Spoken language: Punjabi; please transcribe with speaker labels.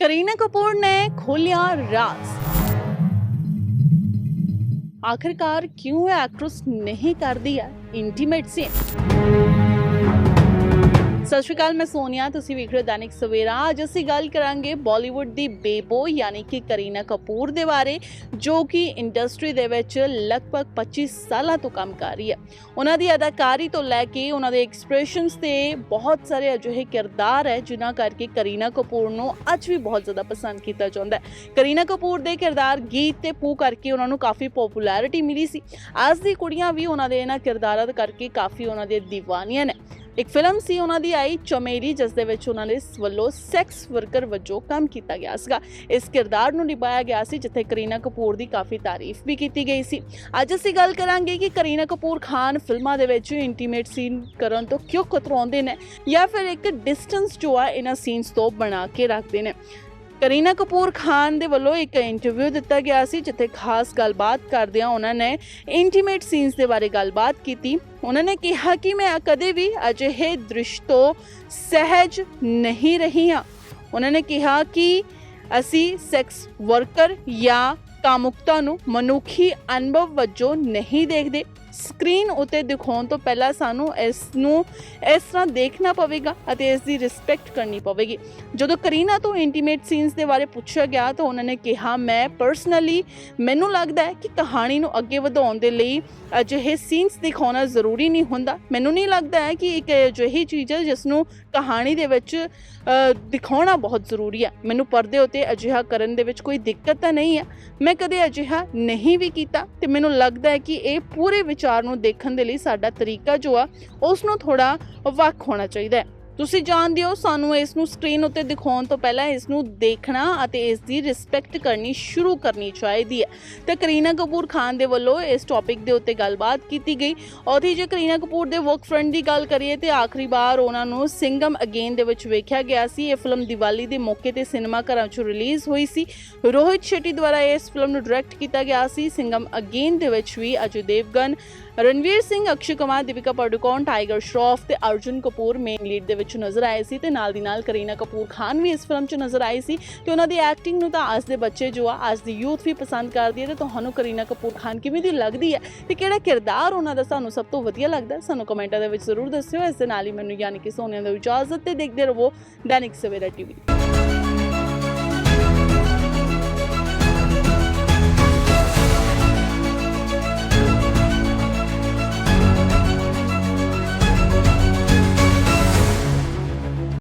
Speaker 1: ਕਰੀਨਾ ਕਪੂਰ ਨੇ ਖੋਲਿਆ ਰਾਜ਼ ਆਖਿਰਕਾਰ ਕਿਉਂ ਇਹ ਨਹੀਂ ਕਰਦੀ ਹੈ ਇੰਟੀਮੇਟ ਸੀਨ ਸਤਿ ਸ਼੍ਰੀ ਅਕਾਲ, ਮੈਂ ਸੋਨੀਆ, ਤੁਸੀਂ ਵੇਖ ਰਹੇ ਹੋ ਦੈਨਿਕ ਸਵੇਰਾ। ਅੱਜ ਅਸੀਂ ਗੱਲ ਕਰਾਂਗੇ ਬਾਲੀਵੁੱਡ ਦੀ ਬੇਬੋ, ਯਾਨੀ ਕਿ ਕਰੀਨਾ ਕਪੂਰ ਦੇ ਬਾਰੇ, ਜੋ ਕਿ ਇੰਡਸਟਰੀ ਦੇ ਵਿੱਚ ਲਗਭਗ 25 ਸਾਲਾਂ ਤੋਂ ਕੰਮ ਕਰ ਰਹੀ ਹੈ। ਉਹਨਾਂ ਦੀ ਅਦਾਕਾਰੀ ਤੋਂ ਲੈ ਕੇ ਉਹਨਾਂ ਦੇ ਐਕਸਪ੍ਰੈਸ਼ਨਸ ਤੇ ਬਹੁਤ ਸਾਰੇ ਅਜਿਹੇ ਕਿਰਦਾਰ ਹੈ, ਜਿਨ੍ਹਾਂ ਕਰਕੇ ਕਰੀਨਾ ਕਪੂਰ ਨੂੰ ਅੱਜ ਵੀ ਬਹੁਤ ਜ਼ਿਆਦਾ ਪਸੰਦ ਕੀਤਾ ਜਾਂਦਾ ਹੈ। ਕਰੀਨਾ ਕਪੂਰ ਦੇ ਕਿਰਦਾਰ ਗੀਤ ਤੇ ਪੂ ਕਰਕੇ ਉਹਨਾਂ ਨੂੰ ਕਾਫੀ ਪਪੂਲੈਰਿਟੀ ਮਿਲੀ ਸੀ। ਅੱਜ ਦੀ ਕੁੜੀਆਂ ਵੀ ਉਹਨਾਂ ਦੇ ਇਹਨਾਂ ਕਿਰਦਾਰਾਂ ਕਰਕੇ ਕਾਫੀ ਉਹਨਾਂ ਦੇ دیਵਾਨੀਆਂ ਨੇ। ਇੱਕ ਫਿਲਮ ਸੀ, ਉਹਨਾਂ ਦੀ ਆਈ ਚਮੇਰੀ ਜਿਸ ਦੇ ਵਿੱਚ ਉਹਨਾਂ ਨੇ ਵੱਲੋਂ ਸੈਕਸ ਵਰਕਰ ਵਜੋਂ ਕੰਮ ਕੀਤਾ ਗਿਆ ਸੀਗਾ। ਇਸ ਕਿਰਦਾਰ ਨੂੰ ਨਿਭਾਇਆ ਗਿਆ ਸੀ, ਜਿੱਥੇ ਕਰੀਨਾ ਕਪੂਰ ਦੀ ਕਾਫੀ ਤਾਰੀਫ ਵੀ ਕੀਤੀ ਗਈ ਸੀ। ਅੱਜ ਅਸੀਂ ਗੱਲ ਕਰਾਂਗੇ ਕਿ ਕਰੀਨਾ ਕਪੂਰ ਖਾਨ ਫਿਲਮਾਂ ਦੇ ਵਿੱਚ ਇੰਟੀਮੇਟ ਸੀਨ ਕਰਨ ਤੋਂ ਕਿਉਂ ਕਤਰਾਉਂਦੇ ਨੇ ਜਾਂ ਫਿਰ ਇੱਕ ਡਿਸਟੈਂਸ ਜੋ ਆ, ਇਹਨਾਂ ਸੀਨਸ ਤੋਂ ਬਣਾ ਕੇ ਰੱਖਦੇ ਨੇ। ਕਰੀਨਾ ਕਪੂਰ ਖਾਨ ਦੇ ਵੱਲੋਂ ਇੱਕ ਇੰਟਰਵਿਊ ਦਿੱਤਾ ਗਿਆ ਸੀ, ਜਿੱਥੇ ਖਾਸ ਗੱਲਬਾਤ ਕਰਦਿਆਂ ਉਹਨਾਂ ਨੇ ਇੰਟੀਮੇਟ ਸੀਨਸ ਦੇ ਬਾਰੇ ਗੱਲਬਾਤ ਕੀਤੀ। ਉਹਨਾਂ ਨੇ ਕਿਹਾ ਕਿ ਮੈਂ ਕਦੇ ਵੀ ਅਜਿਹੇ ਦ੍ਰਿਸ਼ ਤੋਂ ਸਹਿਜ ਨਹੀਂ ਰਹੀ ਹਾਂ। ਉਹਨਾਂ ਨੇ ਕਿਹਾ ਕਿ ਅਸੀਂ ਸੈਕਸ ਵਰਕਰ ਜਾਂ ਕਾਮੁਕਤਾ ਨੂੰ ਮਨੁੱਖੀ ਅਨੁਭਵ ਵਜੋਂ ਨਹੀਂ ਦੇਖਦੇ। ਸਕਰੀਨ ਉਤੇ ਦਿਖਾਉਣ ਤੋਂ ਪਹਿਲਾਂ ਸਾਨੂੰ ਇਸ ਨੂੰ ਇਸ ਤਰ੍ਹਾਂ ਦੇਖਣਾ ਪਵੇਗਾ ਅਤੇ ਇਸ ਦੀ ਰਿਸਪੈਕਟ ਕਰਨੀ ਪਵੇਗੀ। ਜਦੋਂ ਕਰੀਨਾ ਤੋਂ ਇੰਟੀਮੇਟ ਸੀਨਸ ਦੇ ਬਾਰੇ ਪੁੱਛਿਆ ਗਿਆ ਤਾਂ ਉਹਨਾਂ ਨੇ ਕਿਹਾ, ਮੈਂ ਪਰਸਨਲੀ ਮੈਨੂੰ ਲੱਗਦਾ ਹੈ ਕਿ ਕਹਾਣੀ ਨੂੰ ਅੱਗੇ ਵਧਾਉਣ ਦੇ ਲਈ ਅਜਿਹੇ ਸੀਨਸ ਦਿਖਾਉਣਾ ਜ਼ਰੂਰੀ ਨਹੀਂ ਹੁੰਦਾ। ਮੈਨੂੰ ਨਹੀਂ ਲੱਗਦਾ ਹੈ ਕਿ ਇੱਕ ਅਜਿਹੀ ਚੀਜ਼ ਹੈ ਜਿਸ ਨੂੰ ਕਹਾਣੀ ਦੇ ਵਿੱਚ ਦਿਖਾਉਣਾ ਬਹੁਤ ਜ਼ਰੂਰੀ ਹੈ। ਮੈਨੂੰ ਪਰਦੇ ਉਤੇ ਅਜਿਹਾ ਕਰਨ ਦੇ ਵਿੱਚ ਕੋਈ ਦਿੱਕਤ ਤਾਂ ਨਹੀਂ ਹੈ। ਮੈਂ ਕਦੇ ਅਜਿਹਾ ਨਹੀਂ ਵੀ ਕੀਤਾ ਤੇ ਮੈਨੂੰ ਲੱਗਦਾ ਹੈ ਕਿ ਇਹ ਪੂਰੇ ਵਿਚਾਰ ਨੂੰ ਦੇਖਣ ਦੇ ਲਈ ਸਾਡਾ ਤਰੀਕਾ ਜੋ ਆ, ਉਸ ਨੂੰ ਥੋੜਾ ਵੱਖ ਹੋਣਾ ਚਾਹੀਦਾ ਹੈ। ਤੁਸੀਂ ਜਾਣਦੇ ਹੋ, ਸਾਨੂੰ ਇਸ ਨੂੰ ਸਕਰੀਨ ਉੱਤੇ ਦਿਖਾਉਣ ਤੋਂ ਪਹਿਲਾਂ ਇਸ ਨੂੰ ਦੇਖਣਾ ਅਤੇ ਇਸ ਦੀ ਰਿਸਪੈਕਟ ਕਰਨੀ ਸ਼ੁਰੂ ਕਰਨੀ ਚਾਹੀਦੀ ਹੈ। ਤੇ ਕਰੀਨਾ ਕਪੂਰ ਖਾਨ ਦੇ ਵੱਲੋਂ ਇਸ ਟੌਪਿਕ ਦੇ ਉੱਤੇ ਗੱਲਬਾਤ ਕੀਤੀ ਗਈ। ਔਰ ਜੇ ਕਰੀਨਾ ਕਪੂਰ ਦੇ ਵਰਕ ਫਰੈਂਡ ਦੀ ਗੱਲ ਕਰੀਏ, ਤੇ ਆਖਰੀ ਵਾਰ ਉਹਨਾਂ ਨੂੰ ਸਿੰਗਮ ਅਗੇਨ ਦੇ ਵਿੱਚ ਵੇਖਿਆ ਗਿਆ ਸੀ। ਇਹ ਫਿਲਮ ਦੀਵਾਲੀ ਦੇ ਮੌਕੇ ਤੇ ਸਿਨੇਮਾ ਘਰਾਂ 'ਚ ਰਿਲੀਜ਼ ਹੋਈ ਸੀ। ਰੋਹਿਤ ਸ਼ੈਟੀ ਦੁਆਰਾ ਇਸ ਫਿਲਮ ਨੂੰ ਡਾਇਰੈਕਟ ਕੀਤਾ ਗਿਆ ਸੀ। ਸਿੰਗਮ ਅਗੇਨ ਦੇ ਵਿੱਚ ਵੀ ਅਜੇ ਦੇਵਗਨ, ਰਣਵੀਰ ਸਿੰਘ, ਅਕਸ਼ੇ ਕੁਮਾਰ, ਦੀਪਿਕਾ ਪਾਡੂਕੋਨ ਟਾਈਗਰ ਸ਼ਰੋਫ ਤੇ ਅਰਜੁਨ ਕਪੂਰ ਮੇਨ ਲੀਡ ਦੇ ਵਿੱਚ ਨਜ਼ਰ ਆਏ ਸੀ ਤੇ ਨਾਲ ਦੀ ਨਾਲ ਕਰੀਨਾ ਕਪੂਰ ਖਾਨ ਵੀ ਇਸ ਫਿਲਮ 'ਚ ਨਜ਼ਰ ਆਈ ਸੀ ਤੇ ਉਹਨਾਂ ਦੀ ਐਕਟਿੰਗ ਨੂੰ ਤਾਂ ਅੱਜ ਦੇ ਬੱਚੇ ਜੋ ਆ, ਅੱਜ ਦੀ ਯੂਥ ਵੀ ਪਸੰਦ ਕਰਦੀ ਹੈ ਤੇ ਤੁਹਾਨੂੰ ਕਰੀਨਾ ਕਪੂਰ ਖਾਨ ਕਿਵੇਂ ਦੀ ਲੱਗਦੀ ਹੈ ਤੇ ਕਿਹੜਾ ਕਿਰਦਾਰ ਉਹਨਾਂ ਦਾ ਸਾਨੂੰ ਸਭ ਤੋਂ ਵਧੀਆ ਲੱਗਦਾ ਸਾਨੂੰ ਕਮੈਂਟਾਂ ਦੇ ਵਿੱਚ ਜ਼ਰੂਰ ਦੱਸਿਓ। ਇਸ ਦੇ ਨਾਲ ਹੀ ਮੈਨੂੰ ਯਾਨੀ ਕਿ ਸੋਨੀਆ ਦਾ ਇਜਾਜ਼ਤ ਤੇ ਦੇਖਦੇ ਰਹੋ ਦੈਨਿਕ ਸਵੇਰਾ ਟੀਵੀ।